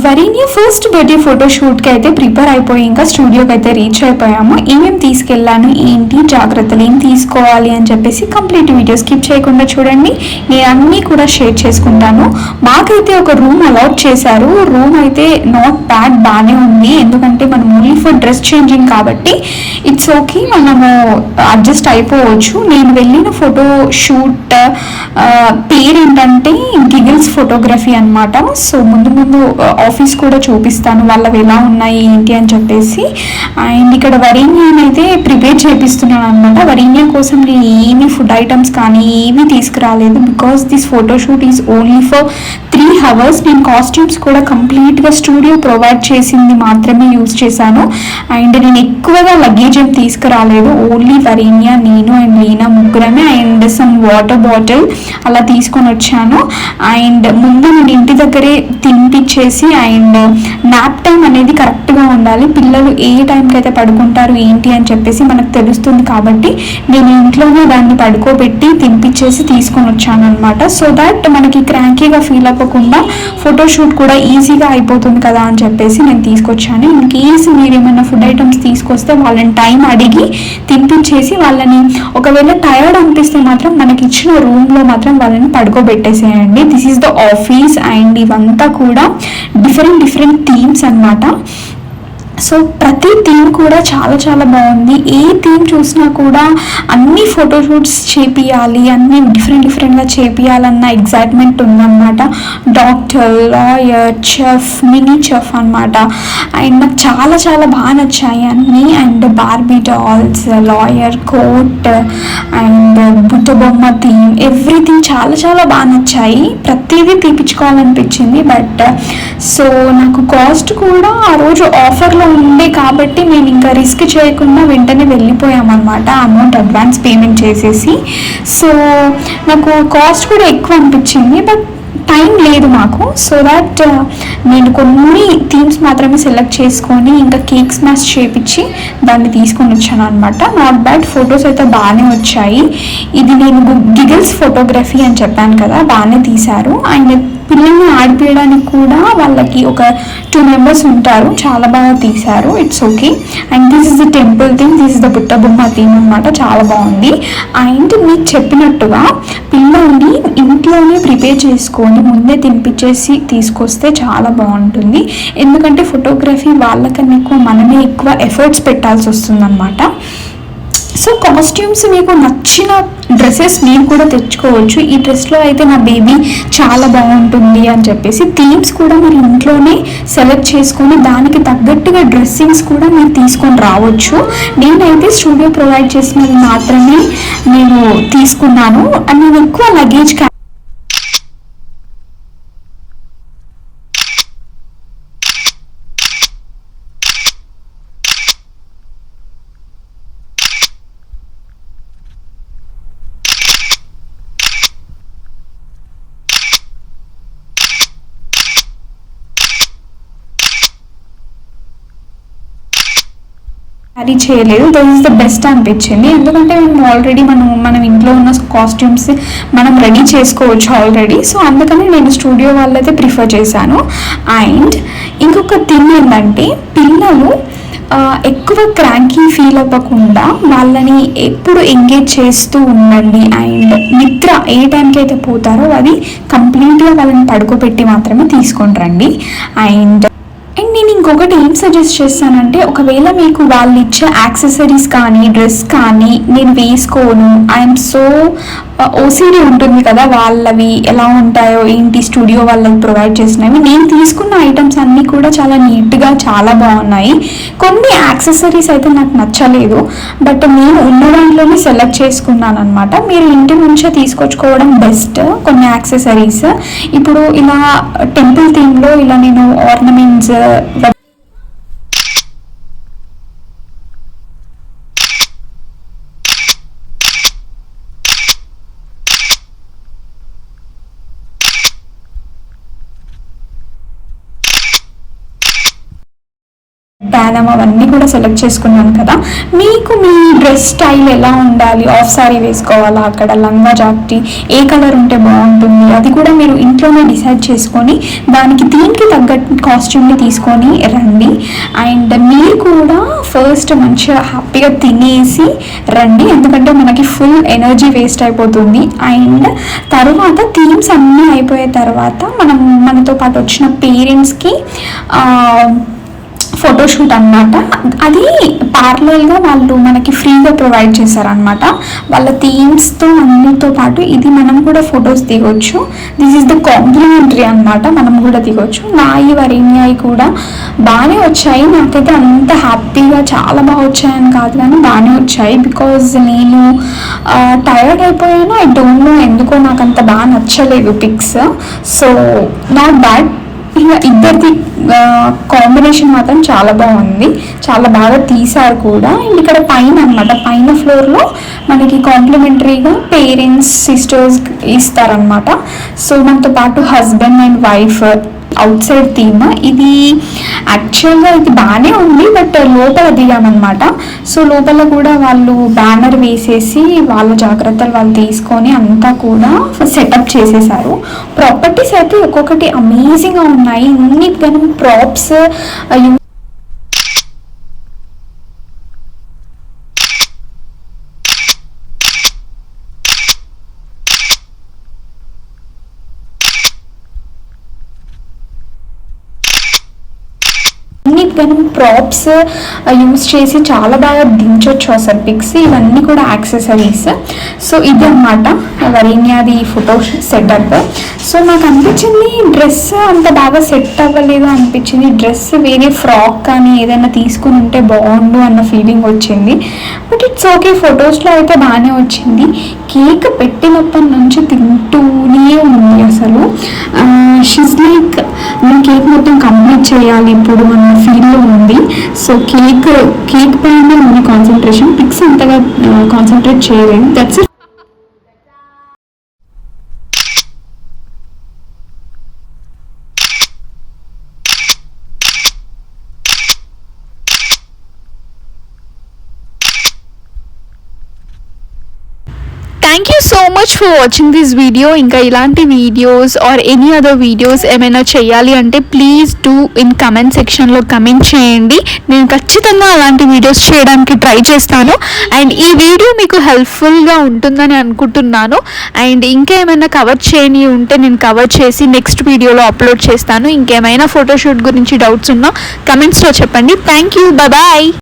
వరీని first birthday ఫోటోషూట్కి అయితే prepare అయిపోయి ఇంకా స్టూడియోకి అయితే రీచ్ అయిపోయాము. ఏమేమి తీసుకెళ్ళాను ఏంటి జాగ్రత్తలు ఏం తీసుకోవాలి అని చెప్పేసి కంప్లీట్ వీడియో స్కిప్ చేయకుండా చూడండి. నేను అన్నీ కూడా షేర్ చేసుకుంటాను. మాకైతే ఒక రూమ్ అలాట్ చేశారు. రూమ్ అయితే నాట్ బ్యాడ్ బాగానే ఉంది. ఎందుకంటే మనం ఓన్లీ ఫర్ డ్రెస్ చేంజింగ్ కాబట్టి ఇట్స్ ఓకే మనము అడ్జస్ట్ అయిపోవచ్చు. నేను వెళ్ళిన ఫోటో షూట్ పేరు ఏంటంటే గిగిల్స్ ఫోటోగ్రఫీ అన్నమాట. సో ముందు ముందు ఆఫీస్ కూడా చూపిస్తాను వాళ్ళవి ఎలా ఉన్నాయి ఏంటి అని చెప్పేసి. అండ్ ఇక్కడ వరీన్యాన్ అయితే ప్రిపేర్ చేపిస్తున్నాను అనమాట వరీన్యా కోసం నేను ఏమి ఫుడ్ ఐటమ్స్ కానీ ఏమీ తీసుకురాలేదు. Because this photoshoot is only for three hours నేను కాస్ట్యూమ్స్ కూడా కంప్లీట్గా స్టూడియో ప్రొవైడ్ చేసింది మాత్రమే యూజ్ చేశాను. అండ్ నేను ఎక్కువగా లగేజ్ ఏం తీసుకురాలేదు. ఓన్లీ వరీన్యా నేను అండ్ లీనా ముగ్గురమే అండ్ సమ్ వాటర్ బాటిల్ అలా తీసుకొని వచ్చాను. అండ్ ముందు నేను ఇంటి దగ్గరే తినిపించేసి అండ్ నాప్ టైం అనేది కరెక్ట్గా ఉండాలి. పిల్లలు ఏ టైంకి అయితే పడుకుంటారు ఏంటి అని చెప్పేసి మనకు తెలుస్తుంది కాబట్టి నేను ఇంట్లోనే దాన్ని పడుకోబెట్టి తినిపించేసి తీసుకొని వచ్చాను అనమాట సో దట్ మనకి క్రాంకీగా ఫీల్ అవ్వకుండా ఫోటోషూట్ కూడా ఈజీగా అయిపోతుంది కదా అని చెప్పేసి నేను తీసుకొచ్చాను. ఇన్ కేస్ మీరు ఏమైనా ఫుడ్ ఐటమ్స్ తీసుకొస్తే వాళ్ళని టైం అడిగి తినిపించేసి వాళ్ళని ఒకవేళ టైర్డ్ అనిపిస్తే మాత్రం మనకి ఇచ్చిన రూమ్లో మాత్రం వాళ్ళని పడుకోబెట్టేసేయండి. This is the office and ఇవంతా కూడా డిఫరెంట్ డిఫరెంట్ థీమ్స్ అన్నమాట. సో ప్రతి థీమ్ కూడా చాలా చాలా బాగుంది. ఏ థీమ్ చూసినా కూడా అన్ని ఫోటోషూట్స్ చేపియాలి అన్ని డిఫరెంట్ డిఫరెంట్గా చేపియాలన్న ఎగ్జైట్మెంట్ ఉందన్నమాట. Doctor lawyer chef mini chef అన్నమాట. అండ్ నాకు చాలా చాలా బాగా నచ్చాయి అన్నీ. And Barbie dolls lawyer coat and Buddha బొమ్మ థీమ్ ఎవ్రీథింగ్ చాలా చాలా బాగా నచ్చాయి. ప్రతిదీ తీపించుకోవాలనిపించింది బట్ సో నాకు కాస్ట్ కూడా ఆ రోజు ఆఫర్లో ఉండే కాబట్టి మేము ఇంకా రిస్క్ చేయకుండా వెంటనే వెళ్ళిపోయామన్నమాట అమౌంట్ అడ్వాన్స్ పేమెంట్ చేసేసి. సో నాకు కాస్ట్ కూడా ఎక్కువ అనిపించింది బట్ టైం లేదు మాకు. సో దట్ uh, నేను కొన్ని థీమ్స్ మాత్రమే సెలెక్ట్ చేసుకొని ఇంకా కేక్స్ మ్యాచ్ చేపించి దాన్ని తీసుకొని వచ్చాను అనమాట నాట్ బ్యాడ్ ఫొటోస్ అయితే బాగానే వచ్చాయి. ఇది నేను గిగిల్స్ ఫోటోగ్రఫీ అని చెప్పాను కదా బాగానే తీశారు. అండ్ పిల్లల్ని ఆడిపించడానికి కూడా వాళ్ళకి ఒక టూ మెంబర్స్ ఉంటారు. చాలా బాగా తీశారు. It's okay and this is the temple theme this is the బుట్ట బొమ్మ థీమ్ అనమాట చాలా బాగుంది. అండ్ మీకు చెప్పినట్టుగా పిల్లల్ని ఇంట్లోనే ప్రిపేర్ చేసుకొని ముందే తినిపించేసి తీసుకొస్తే చాలా బాగుంటుంది. ఎందుకంటే ఫోటోగ్రఫీ వాళ్ళకన్నా ఎక్కువ మనమే ఎక్కువ ఎఫర్ట్స్ పెట్టాల్సి వస్తుందన్నమాట. సో కాస్ట్యూమ్స్ మీకు నచ్చిన డ్రెస్సెస్ మీరు కూడా తెచ్చుకోవచ్చు. ఈ డ్రెస్లో అయితే నా బేబీ చాలా బాగుంటుంది అని చెప్పేసి థీమ్స్ కూడా మీరు ఇంట్లోనే సెలెక్ట్ చేసుకొని దానికి తగ్గట్టుగా డ్రెస్సింగ్స్ కూడా మీరు తీసుకొని రావచ్చు. నేనైతే స్టూడియో ప్రొవైడ్ చేసినవి మాత్రమే నేను తీసుకున్నాను. అండ్ నేను ఎక్కువ లగేజ్ క్యారీ చేయలేదు. దట్ ఈస్ ద బెస్ట్ అనిపించింది. ఎందుకంటే మేము ఆల్రెడీ మనం మనం ఇంట్లో ఉన్న కాస్ట్యూమ్స్ మనం రెడీ చేసుకోవచ్చు ఆల్రెడీ సో అందుకని నేను స్టూడియో వాళ్ళైతే ప్రిఫర్ చేశాను. అండ్ ఇంకొక థింగ్ ఏంటంటే పిల్లలు ఎక్కువ క్రాంకీ ఫీల్ అవ్వకుండా వాళ్ళని ఎప్పుడు ఎంగేజ్ చేస్తూ ఉండండి. అండ్ నిద్ర ఏ టైంకి అయితే పోతారో అది కంప్లీట్గా వాళ్ళని పడుకోబెట్టి మాత్రమే తీసుకొని రండి. అండ్ అండ్ నేను ఇంకొకటి ఏం సజెస్ట్ చేస్తానంటే ఒకవేళ మీకు వాళ్ళు ఇచ్చే యాక్సెసరీస్ కానీ డ్రెస్ కానీ నేను వేసుకోను ఐఎమ్ సో ఓసీడీ ఉంటుంది కదా వాళ్ళవి ఎలా ఉంటాయో ఏంటి స్టూడియో వాళ్ళకి ప్రొవైడ్ చేసినవి నేను తీసుకున్న ఐటమ్స్ అన్నీ కూడా చాలా నీట్గా చాలా బాగున్నాయి. కొన్ని యాక్సెసరీస్ అయితే నాకు నచ్చలేదు బట్ నేను ఉన్న దాంట్లోనే సెలెక్ట్ చేసుకున్నాను అనమాట మీరు ఇంటి నుంచే తీసుకొచ్చుకోవడం బెస్ట్ కొన్ని యాక్సెసరీస్ ఇప్పుడు ఇలా టెంపుల్ థీమ్లో ఇలా నేను ఆర్నమెంట్స్ ధ్యానం అవన్నీ కూడా సెలెక్ట్ చేసుకున్నాను కదా. మీకు మీ డ్రెస్ స్టైల్ ఎలా ఉండాలి? ఆఫ్ సారీ వేసుకోవాలా? అక్కడ లంగా జాక్టి ఏ కలర్ ఉంటే బాగుంటుంది? అది కూడా మీరు ఇంట్లోనే డిసైడ్ చేసుకొని దానికి దీనికి తగ్గట్టు కాస్ట్యూమ్ని తీసుకొని రండి. అండ్ మీరు కూడా ఫస్ట్ మంచిగా హ్యాపీగా తినేసి రండి. ఎందుకంటే మనకి ఫుల్ ఎనర్జీ వేస్ట్ అయిపోతుంది. అండ్ తర్వాత థీమ్స్ అన్నీ అయిపోయే తర్వాత మనం మనతో పాటు వచ్చిన పేరెంట్స్కి ఫోటోషూట్ అన్నమాట. అది పార్లర్గా వాళ్ళు మనకి ఫ్రీగా ప్రొవైడ్ చేశారనమాట వాళ్ళ థీమ్స్తో అన్నిటితో పాటు ఇది మనం కూడా ఫొటోస్ దిగొచ్చు. దిస్ ఈస్ ద కాంప్లిమెంటరీ అనమాట మనం కూడా దిగొచ్చు. నాయి వరేణ్యాయి కూడా బాగానే వచ్చాయి. నాకైతే అంత హ్యాపీగా చాలా బాగా వచ్చాయని కాదు కానీ బాగానే వచ్చాయి. బికాజ్ నేను టైర్డ్ అయిపోయాను. ఐ డోంట్ నో ఎందుకో నాకు అంత బాగా నచ్చలేదు పిక్స్ సో నాట్ బ్యాడ్ ఇక ఇద్దరిది కాంబినేషన్ మాత్రం చాలా బాగుంది. చాలా బాగా తీశారు కూడా. అండ్ ఇక్కడ పైన అనమాట పైన ఫ్లోర్లో మనకి కాంప్లిమెంటరీగా పేరెంట్స్ సిస్టర్స్ ఇస్తారనమాట సో మనతో పాటు husband and wife outside theme ఇది యాక్చువల్గా ఇది బాగానే ఉంది బట్ లోపల దిగామన్నమాట. సో లోపల కూడా వాళ్ళు బ్యానర్ వేసేసి వాళ్ళ జాగ్రత్తలు వాళ్ళు తీసుకొని అంతా కూడా సెటప్ చేసేసారు. ప్రాపర్టీస్ అయితే ఒక్కొక్కటి అమేజింగ్గా ఉన్నాయి. ఇన్ని ప్రాప్స్ అన్ని మనం ప్రాప్స్ యూస్ చేసి చాలా బాగా దించవచ్చు అసలు పిక్స్ ఇవన్నీ కూడా యాక్సెసరీస్ సో ఇది అనమాట వరేణ్యాది ఫోటో సెటప్ సో నాకు అనిపించింది డ్రెస్ అంత బాగా సెట్ అవ్వలేదు అనిపించింది. డ్రెస్ వేరే ఫ్రాక్ కానీ ఏదైనా తీసుకుని ఉంటే బాగుండు అన్న ఫీలింగ్ వచ్చింది. బట్ ఇట్స్ ఓకే ఫొటోస్లో అయితే బాగానే వచ్చింది. కేక్ పెట్టినప్పటి నుంచి తింటూనే ఉంది అసలు. షీస్ లైక్ నేను కేక్ మొత్తం కంప్లీట్ చేయాలి ఇప్పుడు అన్న ఫీల్డ్లో ఉంది. సో కేక్ కేక్ పైన మన కాన్సన్ట్రేషన్ పిక్స్ అంతగా కాన్సన్ట్రేట్ చేయలేము. That's thank you so much for watching this video ఇంకా ఇలాంటి videos or any other videos ఏమైనా చేయాలి అంటే ప్లీజ్ డూ ఇన్ కమెంట్ సెక్షన్లో కమెంట్ చేయండి. నేను ఖచ్చితంగా అలాంటి వీడియోస్ చేయడానికి ట్రై చేస్తాను. అండ్ ఈ వీడియో మీకు హెల్ప్ఫుల్గా ఉంటుందని అనుకుంటున్నాను. అండ్ ఇంకా ఏమైనా కవర్ చేయని ఉంటే నేను కవర్ చేసి నెక్స్ట్ వీడియోలో అప్లోడ్ చేస్తాను. ఇంకేమైనా ఫోటోషూట్ గురించి డౌట్స్ ఉన్నా కమెంట్స్లో చెప్పండి. Thank you bye